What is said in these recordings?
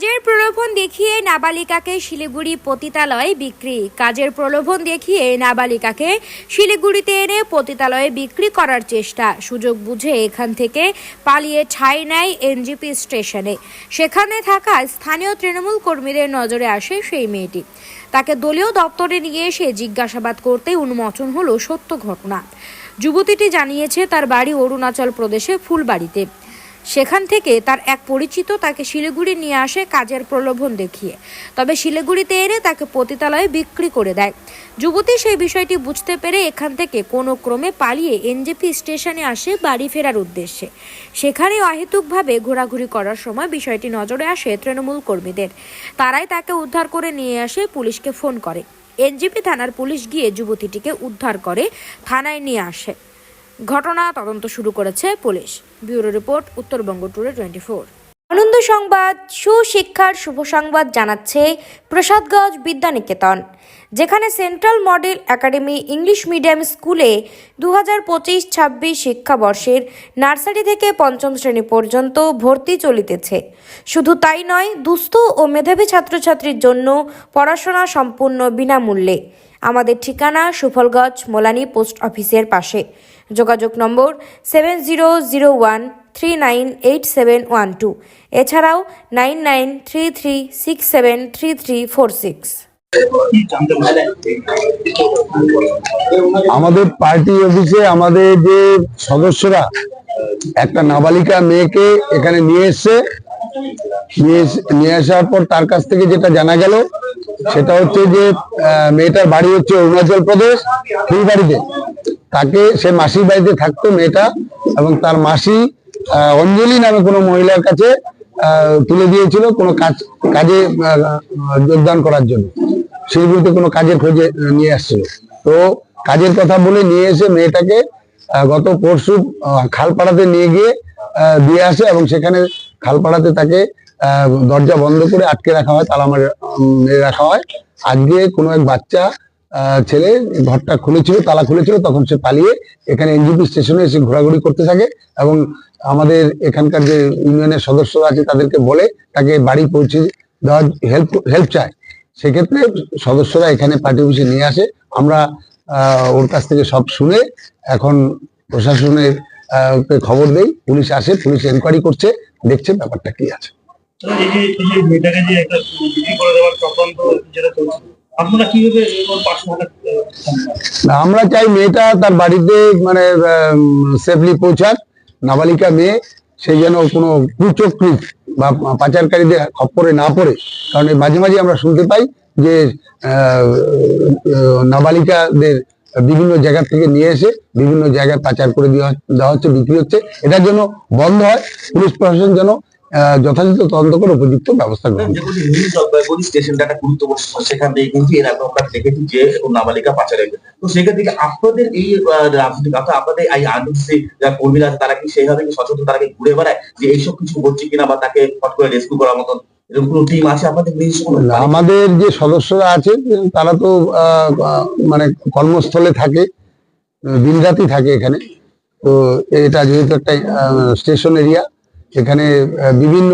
কাজের প্রলোভন দেখিয়ে নাবালিকাকে শিলিগুড়ি পতিতালয়ে বিক্রি। কাজের প্রলোভন দেখিয়ে নাবালিকাকে শিলিগুড়িতে এনে পতিতালয়ে বিক্রি করার চেষ্টা। সুযোগ বুঝে এখান থেকে পালিয়ে ঠাঁই নেয় এনজিপি স্টেশনে। সেখানে থাকা স্থানীয় তৃণমূল কর্মীদের নজরে আসে সেই মেয়েটি। তাকে দলীয় দপ্তরে নিয়ে এসে জিজ্ঞাসাবাদ করতে উন্মোচন হলো সত্য ঘটনা। যুবতীটি জানিয়েছে, তার বাড়ি অরুণাচল প্রদেশে ফুলবাড়িতে। সেখান থেকে তার এক পরিচিত তাকে শিলিগুড়ি নিয়ে আসে কাজের প্রলোভন দেখিয়ে। তবে শিলিগুড়িতে এনে তাকে পতিতালয়ে বিক্রি করে দেয়। যুবতী সেই বিষয়টি বুঝতে পেরে এখান থেকে কোনো ক্রমে পালিয়ে এনজেপি স্টেশনে আসে বাড়ি ফেরার উদ্দেশ্যে। সেখানে অহেতুকভাবে ঘোরাঘুরি করার সময় বিষয়টি নজরে আসে তৃণমূল কর্মীদের। তারাই তাকে উদ্ধার করে নিয়ে আসে, পুলিশকে ফোন করে। এনজিপি থানার পুলিশ গিয়ে যুবতীটিকে উদ্ধার করে থানায় নিয়ে আসে। ঘটনা তদন্ত শুরু করেছে পুলিশ। ব্যুরো রিপোর্ট, উত্তরবঙ্গ টুরে টোয়েন্টি ফোর। আনন্দ সংবাদ, সুশিক্ষার শুভ সংবাদ জানাচ্ছে প্রসাদগঞ্জ বিদ্যানিকেতন, যেখানে central model academy English medium স্কুলে দু হাজার পঁচিশ ছাব্বিশ শিক্ষাবর্ষের নার্সারি থেকে পঞ্চম শ্রেণি পর্যন্ত ভর্তি চলিতেছে। শুধু তাই নয়, দুস্থ ও মেধাবী ছাত্রছাত্রীর জন্য পড়াশোনা সম্পূর্ণ বিনামূল্যে। আমাদের ঠিকানা সুফলগঞ্জ, মোলানি পোস্ট অফিসের পাশে। যোগাযোগ number seven zero zero one three nine eight seven one two. এছাড়াও nine nine three three six seven three three four six. আমাদের পার্টি অফিসে আমাদের যে সদস্যরা, একটা নাবালিকা মেয়েকে এখানে নিয়ে এসছে। নিয়ে আসার পর তার কাছ থেকে যেটা জানা গেল, সেটা হচ্ছে যে মেয়েটার বাড়ি হচ্ছে অরুণাচল প্রদেশ, ফুলবাড়িতে। তাকে সে মাসির বাড়িতে থাকতো, মেয়েটা, এবং তার মাসি অঞ্জলি নামে কোনো মহিলার কাছে তুলে দিয়েছিল কোনো কাজ, কাজে যোগদান করার জন্য। শিলিগুড়িতে কোনো কাজের খোঁজে নিয়ে আসছিল। তো কাজের কথা বলে নিয়ে এসে মেয়েটাকে গত পরশু খালপাড়াতে নিয়ে গিয়ে দিয়ে আসে এবং সেখানে খালপাড়াতে তাকে দরজা বন্ধ করে আটকে রাখা হয়, তালা মারে মেরে রাখা হয়। আজকে কোনো এক বাচ্চা ছেলে ঘরটা খুলেছিল, তালা খুলেছিল, তখন সে পালিয়ে এখানে এনজিপি স্টেশনে এসে ঘোরাঘুরি করতে থাকে এবং আমাদের এখানকার যে ইউনিয়নের সদস্যরা আছে তাদেরকে বলে তাকে বাড়ি পৌঁছে দেওয়ার হেল্প হেল্প চায়। সেক্ষেত্রে সদস্যরা এখানে পার্টি অফিসে নিয়ে আসে। আমরা ওর কাছ থেকে সব শুনে এখন প্রশাসনের খবর দেই। পুলিশ আসে, পুলিশ এনকোয়ারি করছে, দেখছে ব্যাপারটা কি আছে। আমরা চাই মেয়েটা তার বাড়িতে মানে সেফলি পৌঁছাক। নাবালিকা মেয়ে সেই যেন কোনো কুচক্রি বা পাচারকারীদের খপ্পরে না পড়ে। কারণ মাঝে মাঝে আমরা শুনতে পাই যে নাবালিকাদের বিভিন্ন জায়গা থেকে নিয়ে এসে বিভিন্ন জায়গায় পাচার করে দেওয়া হচ্ছে, বিক্রি হচ্ছে। এটার জন্য বন্ধ হয়। পুলিশ প্রশাসন যেন যথাযথ তদন্ত করে উপযুক্ত ব্যবস্থা গ্রহণ জলপাইগুড়ি স্টেশনটা একটা গুরুত্বপূর্ণ সেখান থেকে কিন্তু এর আগে আমরা দেখেছি যে নাবালিকা পাচার তো সেখান থেকে আপনাদের এই রাজনৈতিক অর্থাৎ আপনাদের এই আদিবাসী যারা কর্মীরা আছে তারা কি সেইভাবে কি সচেতন তারা কি ঘুরে বেড়ায় যে এইসব কিছু হচ্ছে কিনা বা তাকে ফট করে রেস্কিউ করার মতন এরকম টিম আছে আপনাদের নিজস্ব কোনো? না, আমাদের যে সদস্যরা আছে তারা তো মানে কর্মস্থলে থাকে দিন রাতই থাকে এখানে। তো এটা যেহেতু একটা স্টেশন এরিয়া এখানে বিভিন্ন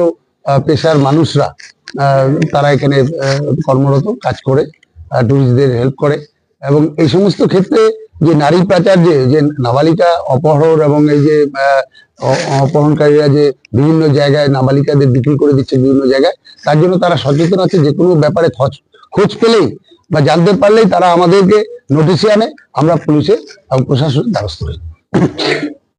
পেশার মানুষরা তারা এখানে কর্মরত কাজ করে টুরিস্টদের হেল্প করে। এবং এই সমস্ত ক্ষেত্রে যে নারী পাচার যে যে নাবালিকা অপহরণ এবং এই যে অপহরণকারীরা যে বিভিন্ন জায়গায় নাবালিকাদের বিক্রি করে দিচ্ছে বিভিন্ন জায়গায়, তার জন্য তারা সচেতন আছে যে কোনো ব্যাপারে খোঁজ খোঁজ পেলেই বা জানতে পারলেই তারা আমাদেরকে নোটিশে আনে, আমরা পুলিশের এবং প্রশাসনের দ্বারস্থ হই।